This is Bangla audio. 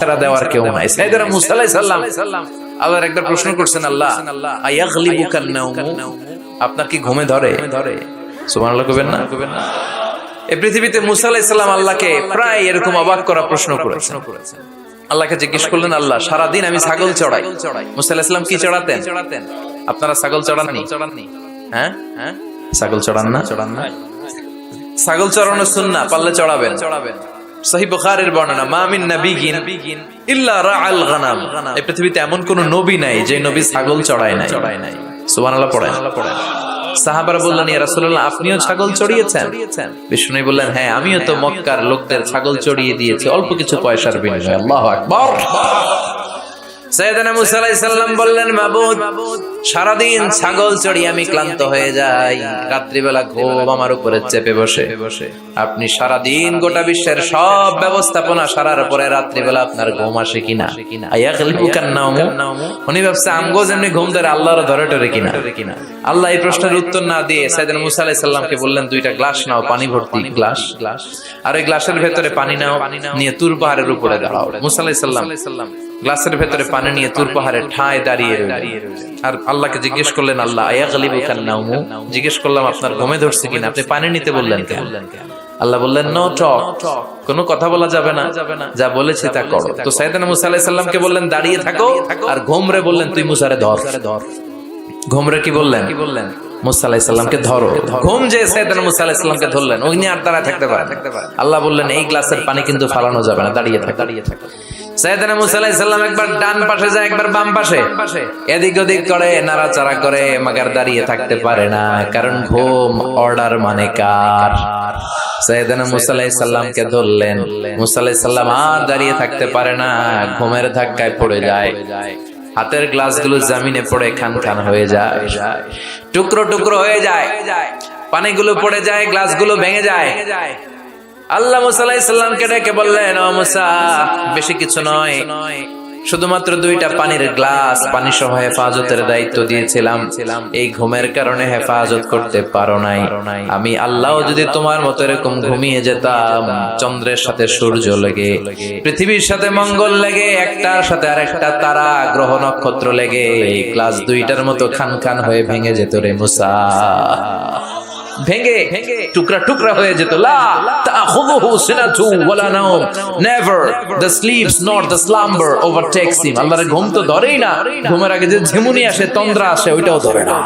তারা দেওয়ার কেউ নাই। সাইদানা মুসা আলাইহিস সালাম আল্লাহর একটা প্রশ্ন করছেন আল্লাহ আয়াগলিবুকান নাওমু? আপনার কি ঘুমে ধরে? সুবহানাল্লাহ কবেন না? না। এই পৃথিবীতে মুসা আলাইহিস সালাম আল্লাহকে প্রায় এরকম অবাক করা প্রশ্ন করেছেন। আল্লাহকে জিজ্ঞেস করলেন আল্লাহ সারাদিন আমি ছাগল চড়াই। মুসা আলাইহিস সালাম কি চড়াতেন? চড়াতেন? আপনারা ছাগল চড়াননি? চড়াননি। হ্যাঁ? হ্যাঁ? ছাগল চড়ান না? চড়ান না। ছাগল চড়ানো সুন্নাহ পারলে চড়াবেন। চড়াবেন। পৃথিবীতে এমন কোন নবী নাই যে নবী ছাগল চড়ায় নাই। সাহাবারা বললেন আপনিও ছাগল চড়িয়েছেন? বিষ্ণু বললেন হ্যাঁ আমিও তো মক্কার লোকদের ছাগল চড়িয়ে দিয়েছি, অল্প কিছু পয়সার বিনিময়। আপনি সারাদিন গোটা বিশ্বের সব ব্যবস্থাপনা সারার পরে রাত্রিবেলা আপনার ঘুম আসে কিনা? উনি ভাবছে ঘুম ধরে আল্লাহর ধরে টরে কিনা? আল্লাহ এই প্রশ্নের উত্তর না দিয়ে সাইদান মুসা বললেন, দুইটা গ্লাস নাও, পানি ভর্তি গ্লাস। গ্লাস আর ওই গ্লাসের ভেতরে পানি নাও, নিয়ে তুর পাহাড়ের উপরে দাঁড়াও। মুসা গ্লাসের ভেতরে পানি নিয়ে তুর পাহাড়ে ঠায় দাঁড়িয়ে। আর আল্লাহকে জিজ্ঞেস করলেন, আল্লাহ জিজ্ঞেস করলাম, আপনার ঘুমে ধরছে কিনা? আপনি পানি নিতে বললেন আল্লাহ বললেন, নো টক, কোনো কথা বলা যাবে না। যা বলেছে তা করো। তো সাইদানা মুসা বললেন, দাঁড়িয়ে থাকো আর ঘুমরে বললেন, তুই মুসারে ধর। ধর ঘুমরে কি বললেন? কি বললেন ধরো। যে ধরলেন আর থাকতে পারে আল্লাহ বললেন, এই গ্লাসের পানি কিন্তু ফালানো যাবে না দাঁড়িয়ে থাক দাঁড়িয়ে থাক। সাইয়েদনা মুসা সালাম একবার ডান পাশে যায়, একবার বাম পাশে। এদিক ওদিক করে, নাড়াচাড়া করে, মাগার দাঁড়িয়ে থাকতে পারে না, কারণ ঘুম অর্ডার মানে কার? সাইয়েদনা মুসা সালামকে ধরলেন। মুসা সালাম আর দাঁড়িয়ে থাকতে পারে না, ঘুমের ধাক্কায় পড়ে যায়। হাতের জামিনে পড়ে খান খান হয়ে যায়। টুকরো টুকরো হয়ে যায়। পানিগুলো পড়ে যায়, গ্লাসগুলো ভেঙে যায়। আল্লাহ মুসা ডেকে বললেন বেশি কিছু নয়। শুধুমাত্র দুইটা পানির গ্লাস পানি সহ হেফাজতের দায়িত্ব দিয়েছিলাম। এই ঘুমের কারণে হেফাজত করতে পারো নাই। আমি আল্লাহ যদি তোমার মতো এরকম ঘুমিয়ে যেতাম, চন্দ্রের সাথে সূর্য লেগে, পৃথিবীর সাথে মঙ্গল লেগে, একটার সাথে আর আরেকটা তারা, গ্রহ নক্ষত্র লেগে, এই গ্লাস দুইটার মতো খান খান হয়ে ভেঙে যেত রে মুসা। ভেঙে টুকরা টুকরা হয়ে যেত। লা তাখুযুহু সিনাতু ওয়ালা নাওম। Never the sleeps not the slumber overtakes him আল্লাহর ঘুম তো ধরেই না। ঘুমের আগে যে ঝিমুনি আসে, তন্দ্রা আসে, ওইটাও ধরে না।